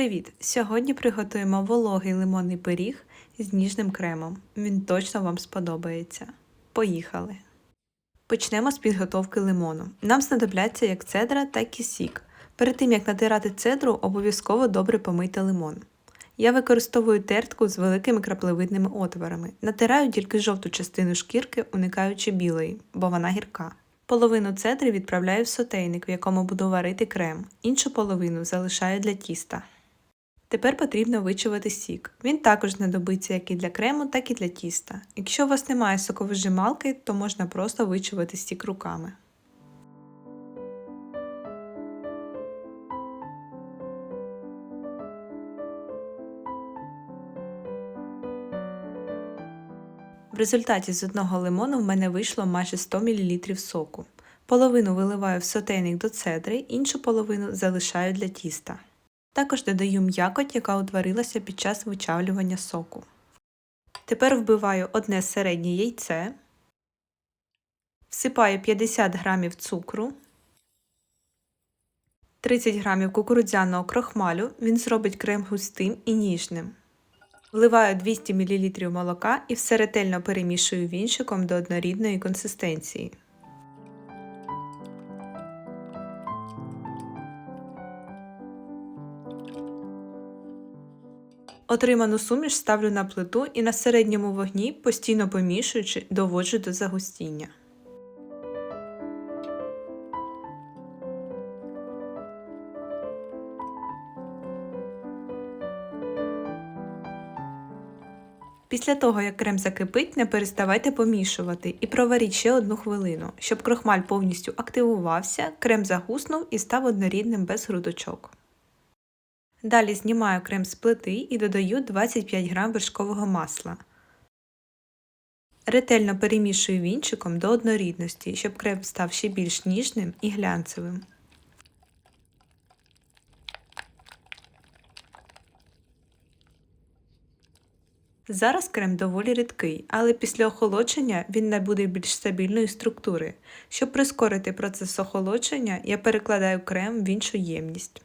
Привіт! Сьогодні приготуємо вологий лимонний пиріг з ніжним кремом. Він точно вам сподобається. Поїхали! Почнемо з підготовки лимону. Нам знадобляться як цедра, так і сік. Перед тим як натирати цедру, обов'язково добре помийте лимон. Я використовую тертку з великими краплевидними отворами. Натираю тільки жовту частину шкірки, уникаючи білої, бо вона гірка. Половину цедри відправляю в сотейник, в якому буду варити крем, іншу половину залишаю для тіста. Тепер потрібно вичавити сік. Він також знадобиться як і для крему, так і для тіста. Якщо у вас немає соковижималки, то можна просто вичавити сік руками. В результаті з одного лимону в мене вийшло майже 100 мл соку. Половину виливаю в сотейник до цедри, іншу половину залишаю для тіста. Також додаю м'якоть, яка утворилася під час вичавлювання соку. Тепер вбиваю одне середнє яйце, всипаю 50 г цукру, 30 г кукурудзяного крохмалю, він зробить крем густим і ніжним. Вливаю 200 мл молока і все ретельно перемішую вінчиком до однорідної консистенції. Отриману суміш ставлю на плиту і на середньому вогні, постійно помішуючи, доводжу до загустіння. Після того, як крем закипить, не переставайте помішувати і проваріть ще одну хвилину, щоб крохмаль повністю активувався, крем загуснув і став однорідним без грудочок. Далі знімаю крем з плити і додаю 25 г вершкового масла. Ретельно перемішую вінчиком до однорідності, щоб крем став ще більш ніжним і глянцевим. Зараз крем доволі рідкий, але після охолодження він набуде більш стабільної структури. Щоб прискорити процес охолодження, я перекладаю крем в іншу ємність.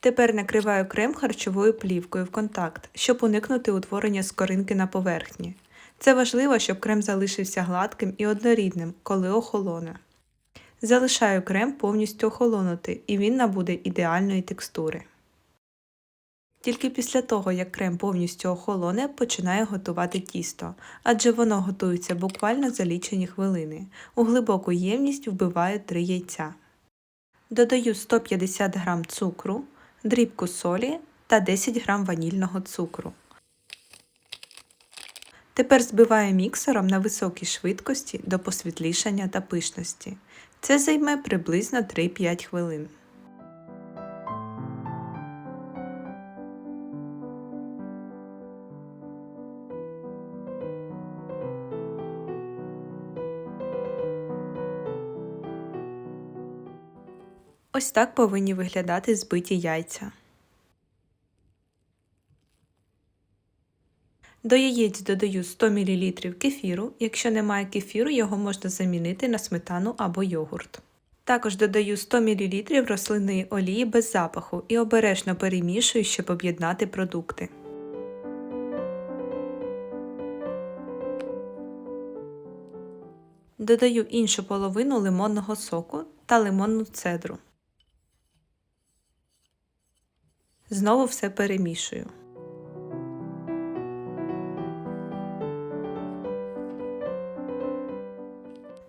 Тепер накриваю крем харчовою плівкою в контакт, щоб уникнути утворення скоринки на поверхні. Це важливо, щоб крем залишився гладким і однорідним, коли охолоне. Залишаю крем повністю охолонути і він набуде ідеальної текстури. Тільки після того, як крем повністю охолоне, починаю готувати тісто, адже воно готується буквально за лічені хвилини. У глибоку ємність вбиваю 3 яйця. Додаю 150 г цукру, дрібку солі та 10 г ванільного цукру. Тепер збиваю міксером на високій швидкості до посвітлішання та пишності. Це займе приблизно 3-5 хвилин. Ось так повинні виглядати збиті яйця. До яєць додаю 100 мл кефіру. Якщо немає кефіру, його можна замінити на сметану або йогурт. Також додаю 100 мл рослинної олії без запаху і обережно перемішую, щоб об'єднати продукти. Додаю іншу половину лимонного соку та лимонну цедру. Знову все перемішую.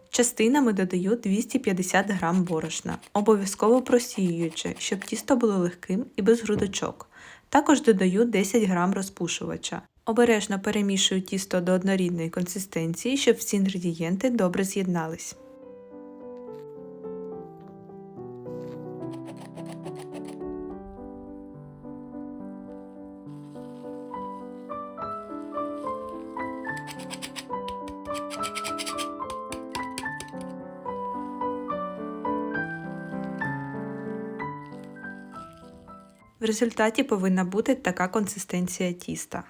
Частинами додаю 250 г борошна, обов'язково просіюючи, щоб тісто було легким і без грудочок. Також додаю 10 г розпушувача. Обережно перемішую тісто до однорідної консистенції, щоб всі інгредієнти добре з'єднались. В результаті повинна бути така консистенція тіста.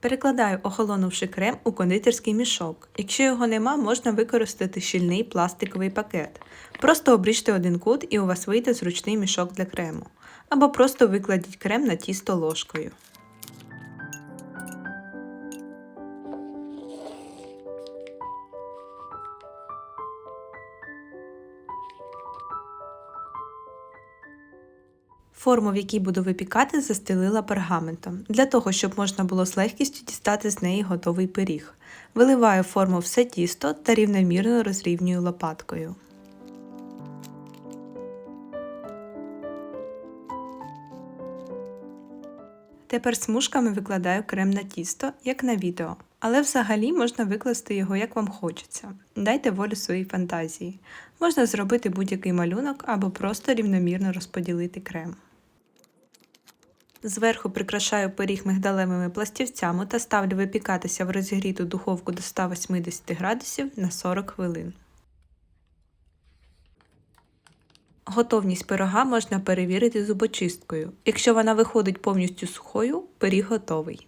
Перекладаю охолонувши крем у кондитерський мішок. Якщо його нема, можна використати щільний пластиковий пакет. Просто обріжте один кут і у вас вийде зручний мішок для крему. Або просто викладіть крем на тісто ложкою. Форму, в якій буду випікати, застелила пергаментом, для того, щоб можна було з легкістю дістати з неї готовий пиріг. Виливаю форму все тісто та рівномірно розрівнюю лопаткою. Тепер смужками викладаю крем на тісто, як на відео, але взагалі можна викласти його як вам хочеться. Дайте волю своїй фантазії. Можна зробити будь-який малюнок або просто рівномірно розподілити крем. Зверху прикрашаю пиріг мигдалевими пластівцями та ставлю випікатися в розігріту духовку до 180 градусів на 40 хвилин. Готовність пирога можна перевірити зубочисткою. Якщо вона виходить повністю сухою, пиріг готовий.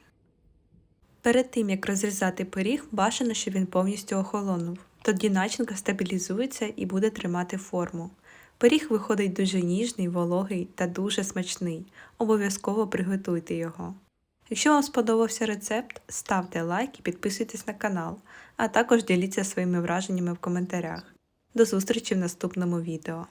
Перед тим як розрізати пиріг, бажано, щоб він повністю охолонув. Тоді начинка стабілізується і буде тримати форму. Пиріг виходить дуже ніжний, вологий та дуже смачний. Обов'язково приготуйте його. Якщо вам сподобався рецепт, ставте лайк і підписуйтесь на канал, а також діліться своїми враженнями в коментарях. До зустрічі в наступному відео.